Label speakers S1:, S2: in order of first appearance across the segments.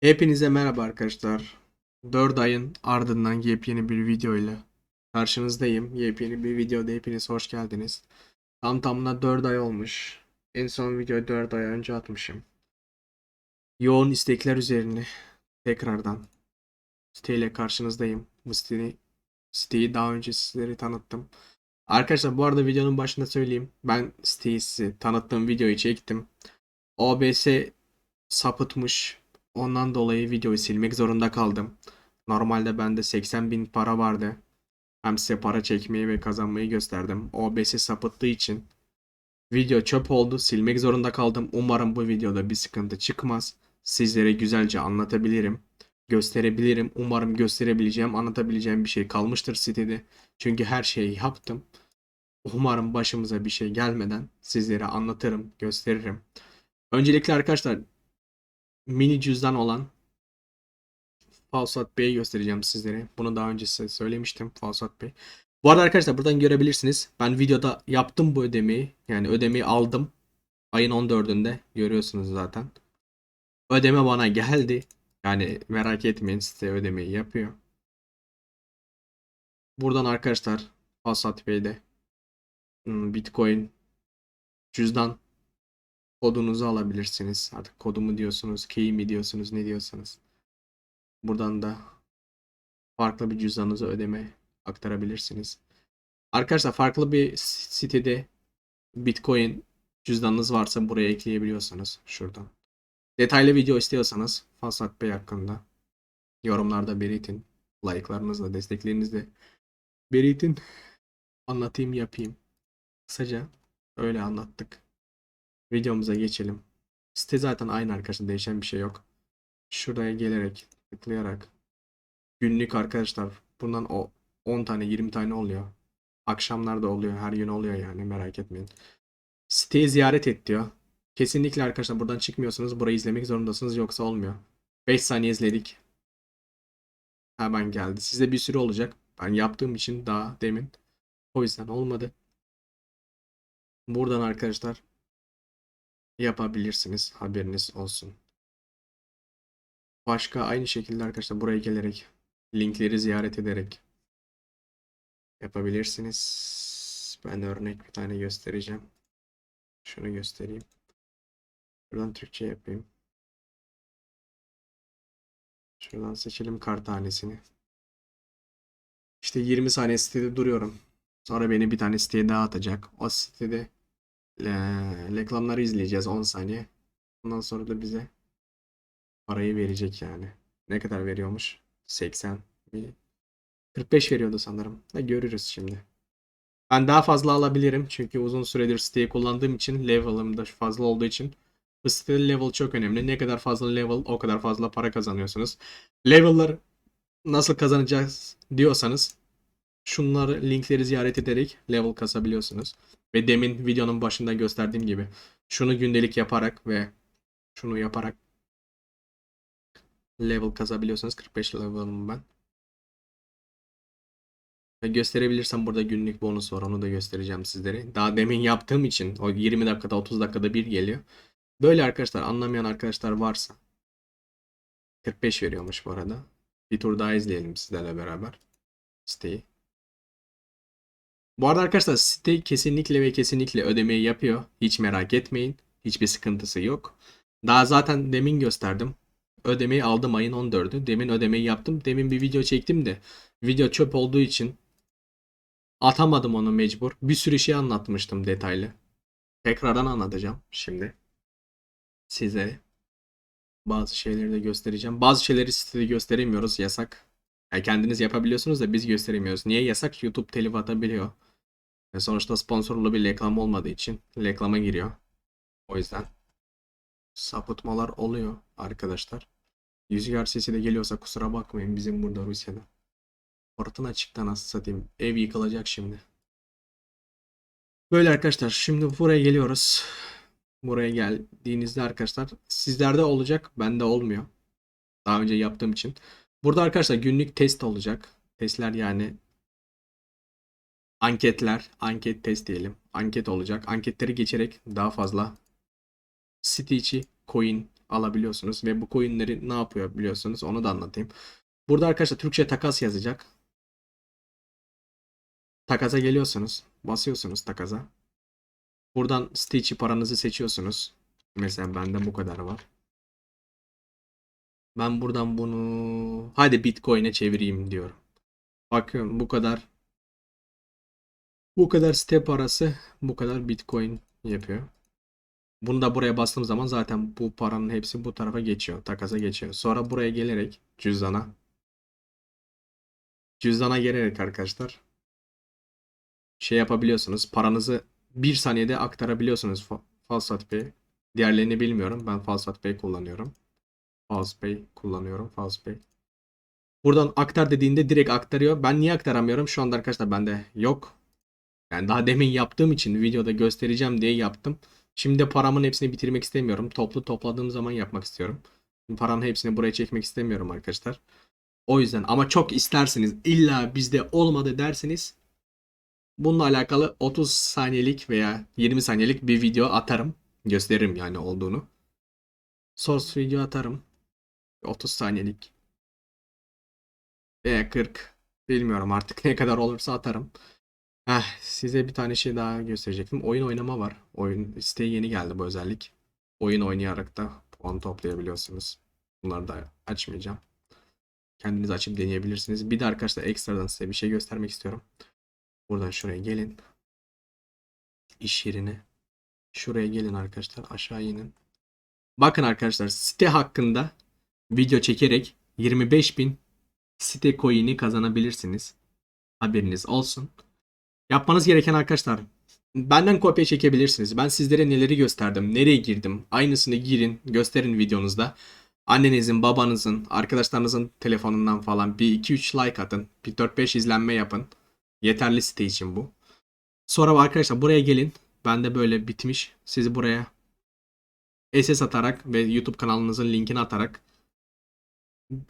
S1: Hepinize merhaba arkadaşlar. 4 ayın ardından yepyeni bir video ile karşınızdayım. Yepyeni bir videoda hepiniz hoş geldiniz. Tam tamına 4 ay olmuş. En son videoyu 4 ay önce atmışım. Yoğun istekler üzerine tekrardan siteyle karşınızdayım. Bu siteyi, siteyi daha önce sizlere tanıttım. Arkadaşlar bu arada videonun başında söyleyeyim. Ben siteyi size tanıttığım videoyu çektim. OBS sapıtmış. Ondan dolayı videoyu silmek zorunda kaldım. Normalde bende 80 bin para vardı. Hem size para çekmeyi ve kazanmayı gösterdim. OBS sapıttığı için video çöp oldu. Silmek zorunda kaldım. Umarım bu videoda bir sıkıntı çıkmaz. Sizlere güzelce anlatabilirim. Gösterebilirim. Umarım gösterebileceğim, anlatabileceğim bir şey kalmıştır sitede. Çünkü her şeyi yaptım. Umarım başımıza bir şey gelmeden sizlere anlatırım, gösteririm. Öncelikle arkadaşlar mini cüzdan olan Falsat Bey'i göstereceğim sizlere. Bunu daha önce size söylemiştim Falsat Bey. Bu arada arkadaşlar buradan görebilirsiniz. Ben videoda yaptım bu ödemeyi. Yani ödemeyi aldım. Ayın 14'ünde görüyorsunuz zaten. Ödeme bana geldi. Yani merak etmeyin size ödemeyi yapıyor. Buradan arkadaşlar Falsat Bey'de hmm, Bitcoin cüzdan kodunuzu alabilirsiniz. Artık kodumu diyorsunuz, key mi diyorsunuz, ne diyorsanız. Buradan da farklı bir cüzdanınıza ödeme aktarabilirsiniz. Arkadaşlar farklı bir sitede Bitcoin cüzdanınız varsa buraya ekleyebiliyorsunuz şuradan. Detaylı video istiyorsanız Fasat Bey hakkında yorumlarda belirtin. Like'larınızla, desteklerinizle belirtin. Anlatayım, yapayım. Kısaca öyle anlattık. Videomuza geçelim. Site zaten aynı arkadaşlar değişen bir şey yok. Şuraya gelerek tıklayarak günlük arkadaşlar bundan o 10 tane 20 tane oluyor. Akşamlarda oluyor her gün oluyor yani merak etmeyin. Siteyi ziyaret et diyor. Kesinlikle arkadaşlar buradan çıkmıyorsanız burayı izlemek zorundasınız yoksa olmuyor. 5 saniye izledik. Hemen geldi. Size bir sürü olacak. Ben yaptığım için daha demin. O yüzden olmadı. Buradan arkadaşlar yapabilirsiniz. Haberiniz olsun. Başka aynı şekilde arkadaşlar buraya gelerek linkleri ziyaret ederek yapabilirsiniz. Ben örnek bir tane göstereceğim. Şunu göstereyim. Şuradan Türkçe yapayım. Şuradan seçelim kart tanesini. İşte 20 saniye sitede duruyorum. Sonra beni bir tane siteye daha atacak. O sitede Le- reklamları izleyeceğiz 10 saniye. Ondan sonra da bize parayı verecek yani. Ne kadar veriyormuş? 80 bir 45 veriyordu sanırım. Da görürüz şimdi. Ben daha fazla alabilirim çünkü uzun süredir siteyi kullandığım için level'ım da fazla olduğu için bu sitede level çok önemli. Ne kadar fazla level o kadar fazla para kazanıyorsunuz. Level'lar nasıl kazanacağız diyorsanız şunları linkleri ziyaret ederek level kasabiliyorsunuz. Ve demin videonun başında gösterdiğim gibi şunu gündelik yaparak ve şunu yaparak level kazabiliyorsunuz. 45 level'ım ben. Ve gösterebilirsem burada günlük bonus var. Onu da göstereceğim sizlere. Daha demin yaptığım için o 20 dakikada 30 dakikada bir geliyor. Böyle arkadaşlar anlamayan arkadaşlar varsa 45 veriyormuş bu arada. Bir tur daha izleyelim sizlerle beraber siteyi. Bu arada arkadaşlar site kesinlikle ve kesinlikle ödemeyi yapıyor. Hiç merak etmeyin. Hiçbir sıkıntısı yok. Daha zaten demin gösterdim. Ödemeyi aldım ayın 14'ü. Demin ödemeyi yaptım. Demin bir video çektim de video çöp olduğu için atamadım onu mecbur. Bir sürü şey anlatmıştım detaylı. Tekrardan anlatacağım şimdi. Size bazı şeyleri de göstereceğim. Bazı şeyleri sitede gösteremiyoruz. Yasak. Yani kendiniz yapabiliyorsunuz da biz gösteremiyoruz. Niye yasak? YouTube telif atabiliyor. Ve sonuçta sponsorlu bir reklam olmadığı için reklama giriyor. O yüzden sapıtmalar oluyor arkadaşlar. Rüzgar sesi de geliyorsa kusura bakmayın bizim burada Rusya'da. Fırtına çıktı nasıl satayım. Ev yıkılacak şimdi. Böyle arkadaşlar şimdi buraya geliyoruz. Buraya geldiğinizde arkadaşlar sizlerde olacak bende olmuyor. Daha önce yaptığım için. Burada arkadaşlar günlük test olacak. Testler yani anketler, anket test diyelim. Anket olacak. Anketleri geçerek daha fazla site içi coin alabiliyorsunuz ve bu coinleri ne yapıyor biliyorsunuz onu da anlatayım. Burada arkadaşlar Türkçe takas yazacak. Takasa geliyorsunuz. Basıyorsunuz takasa. Buradan Stitch'i paranızı seçiyorsunuz. Mesela bende bu kadar var. Ben buradan bunu hadi Bitcoin'e çevireyim diyorum. Bakın bu kadar bu kadar site parası bu kadar Bitcoin yapıyor. Bunu da buraya bastığım zaman zaten bu paranın hepsi bu tarafa geçiyor. Takasa geçiyor. Sonra buraya gelerek cüzdana cüzdana gelerek arkadaşlar şey yapabiliyorsunuz. Paranızı bir saniyede aktarabiliyorsunuz Fa- FalsatPay. Diğerlerini bilmiyorum. Ben FalsatPay kullanıyorum. FalsPay kullanıyorum. FalsPay. Buradan aktar dediğinde direkt aktarıyor. Ben niye aktaramıyorum? Şu anda arkadaşlar bende yok. Yani daha demin yaptığım için videoda göstereceğim diye yaptım. Şimdi de paramın hepsini bitirmek istemiyorum. Toplu topladığım zaman yapmak istiyorum. Paranın hepsini buraya çekmek istemiyorum arkadaşlar. O yüzden ama çok isterseniz illa bizde olmadı derseniz bununla alakalı 30 saniyelik veya 20 saniyelik bir video atarım. Gösteririm yani olduğunu. Source video atarım. 30 saniyelik. Veya 40. Bilmiyorum artık ne kadar olursa atarım. Heh, size bir tane şey daha gösterecektim. Oyun oynama var. Oyun siteye yeni geldi bu özellik. Oyun oynayarak da puan toplayabiliyorsunuz. Bunları da açmayacağım. Kendiniz açıp deneyebilirsiniz. Bir de arkadaşlar ekstradan size bir şey göstermek istiyorum. Buradan şuraya gelin. İş yerine. Şuraya gelin arkadaşlar. Aşağı inin. Bakın arkadaşlar site hakkında video çekerek 25.000 site coin'i kazanabilirsiniz. Haberiniz olsun. Yapmanız gereken arkadaşlar benden kopya çekebilirsiniz. Ben sizlere neleri gösterdim, nereye girdim. Aynısını girin, gösterin videonuzda. Annenizin, babanızın, arkadaşlarınızın telefonundan falan bir 2-3 like atın. Bir 4-5 izlenme yapın. Yeterli site için bu. Sonra arkadaşlar buraya gelin. Bende böyle bitmiş. Sizi buraya SS atarak ve YouTube kanalınızın linkini atarak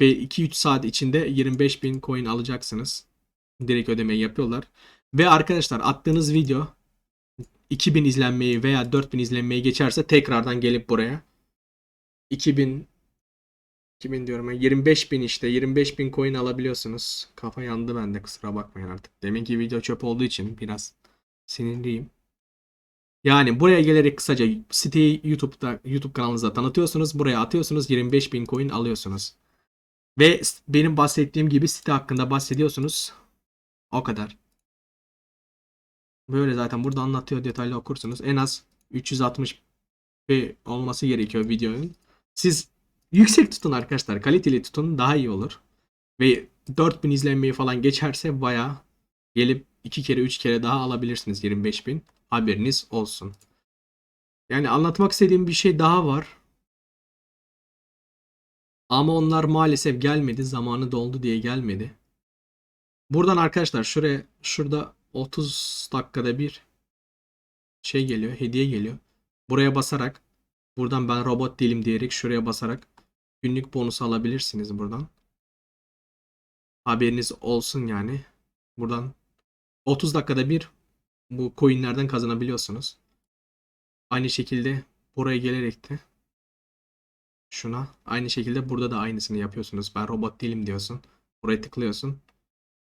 S1: 2-3 saat içinde 25.000 coin alacaksınız. Direkt ödemeyi yapıyorlar. Ve arkadaşlar attığınız video 2000 izlenmeyi veya 4000 izlenmeyi geçerse tekrardan gelip buraya 2000 2000 diyorum ya 25.000 işte 25.000 coin alabiliyorsunuz. Kafa yandı bende kusura bakmayın artık. Deminki video çöp olduğu için biraz sinirliyim. Yani buraya gelerek kısaca siteyi YouTube'da YouTube kanalınızda tanıtıyorsunuz. Buraya atıyorsunuz 25.000 coin alıyorsunuz. Ve benim bahsettiğim gibi site hakkında bahsediyorsunuz. O kadar. Böyle zaten burada anlatıyor detaylı okursunuz. En az 360 p olması gerekiyor videonun. Siz yüksek tutun arkadaşlar. Kaliteli tutun daha iyi olur. Ve 4000 izlenmeyi falan geçerse baya gelip 2 kere 3 kere daha alabilirsiniz 25.000. Haberiniz olsun. Yani anlatmak istediğim bir şey daha var. Ama onlar maalesef gelmedi. Zamanı doldu diye gelmedi. Buradan arkadaşlar şuraya şurada 30 dakikada bir şey geliyor, hediye geliyor. Buraya basarak buradan ben robot değilim diyerek şuraya basarak günlük bonus alabilirsiniz buradan. Haberiniz olsun yani. Buradan 30 dakikada bir bu coinlerden kazanabiliyorsunuz. Aynı şekilde buraya gelerek de şuna aynı şekilde burada da aynısını yapıyorsunuz. Ben robot değilim diyorsun. Buraya tıklıyorsun.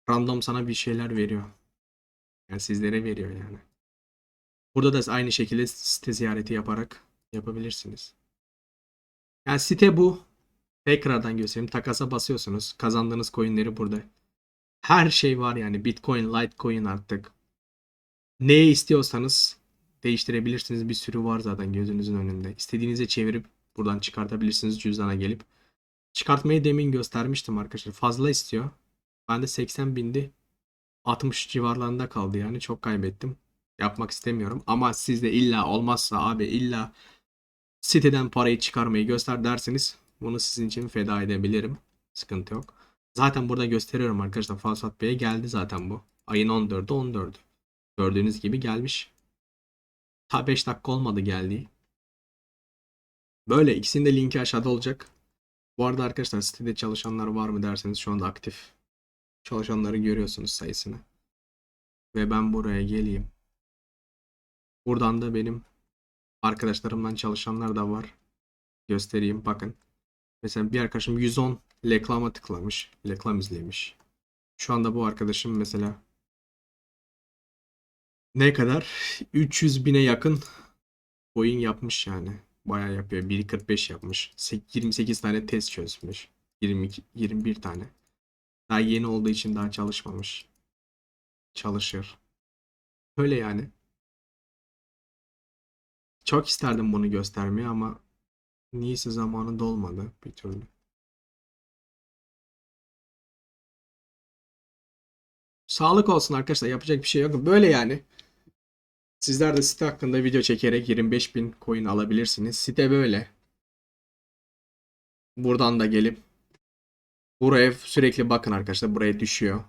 S1: Random sana bir şeyler veriyor. Yani sizlere veriyor yani. Burada da aynı şekilde site ziyareti yaparak yapabilirsiniz. Yani site bu. Tekrardan göstereyim. Takasa basıyorsunuz. Kazandığınız coinleri burada. Her şey var yani. Bitcoin, Litecoin artık. Neyi istiyorsanız değiştirebilirsiniz. Bir sürü var zaten gözünüzün önünde. İstediğinize çevirip buradan çıkartabilirsiniz cüzdana gelip. Çıkartmayı demin göstermiştim arkadaşlar. Fazla istiyor. Ben de 80 bindi. 60 civarlarında kaldı yani çok kaybettim. Yapmak istemiyorum ama sizde illa olmazsa abi illa siteden parayı çıkarmayı göster derseniz bunu sizin için feda edebilirim. Sıkıntı yok. Zaten burada gösteriyorum arkadaşlar. Falsat Bey'e geldi zaten bu. Ayın 14'ü 14'ü. Gördüğünüz gibi gelmiş. Ta 5 dakika olmadı geldiği. Böyle ikisinin de linki aşağıda olacak. Bu arada arkadaşlar sitede çalışanlar var mı derseniz şu anda aktif çalışanları görüyorsunuz sayısını. Ve ben buraya geleyim. Buradan da benim arkadaşlarımdan çalışanlar da var. göstereyim bakın. Mesela bir arkadaşım 110 reklama tıklamış. Reklam izlemiş. Şu anda bu arkadaşım mesela ne kadar? 300 bine yakın oyun yapmış yani. Bayağı yapıyor. 1.45 yapmış. Sek- 28 tane test çözmüş. 22, 21 tane. Daha yeni olduğu için daha çalışmamış. Çalışır. Öyle yani. Çok isterdim bunu göstermeyi ama niyeyse zamanı dolmadı bir türlü. Sağlık olsun arkadaşlar. Yapacak bir şey yok. Böyle yani. Sizler de site hakkında video çekerek 25.000 coin alabilirsiniz. Site böyle. Buradan da gelip buraya sürekli bakın arkadaşlar. Buraya düşüyor.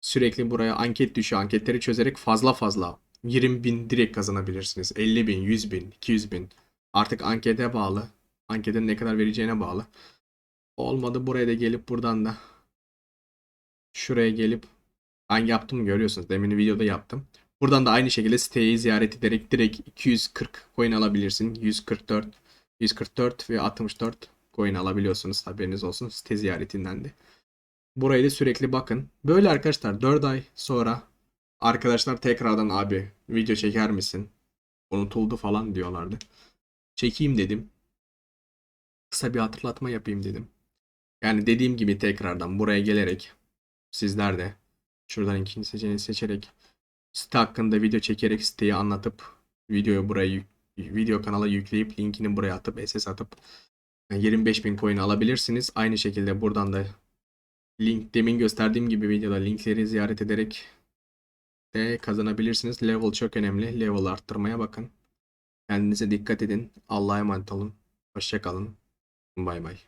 S1: Sürekli buraya anket düşüyor. Anketleri çözerek fazla fazla 20 bin direkt kazanabilirsiniz. 50 bin, 100 bin, 200 bin. Artık ankete bağlı. Anketin ne kadar vereceğine bağlı. Olmadı buraya da gelip buradan da şuraya gelip ben yaptım görüyorsunuz. Demin videoda yaptım. Buradan da aynı şekilde siteyi ziyaret ederek direkt 240 coin alabilirsin. 144, 144 ve 64 coin alabiliyorsunuz. Haberiniz olsun site ziyaretinden de. Burayı da sürekli bakın. Böyle arkadaşlar 4 ay sonra arkadaşlar tekrardan abi video çeker misin? Unutuldu falan diyorlardı. Çekeyim dedim. Kısa bir hatırlatma yapayım dedim. Yani dediğim gibi tekrardan buraya gelerek sizler de şuradan ikinci seçeneği seçerek site hakkında video çekerek siteyi anlatıp videoyu buraya video kanala yükleyip linkini buraya atıp SS atıp 25.000 coin alabilirsiniz. Aynı şekilde buradan da link demin gösterdiğim gibi videoda linkleri ziyaret ederek de kazanabilirsiniz. Level çok önemli. Level arttırmaya bakın. Kendinize dikkat edin. Allah'a emanet olun. Hoşça kalın. Bay bay.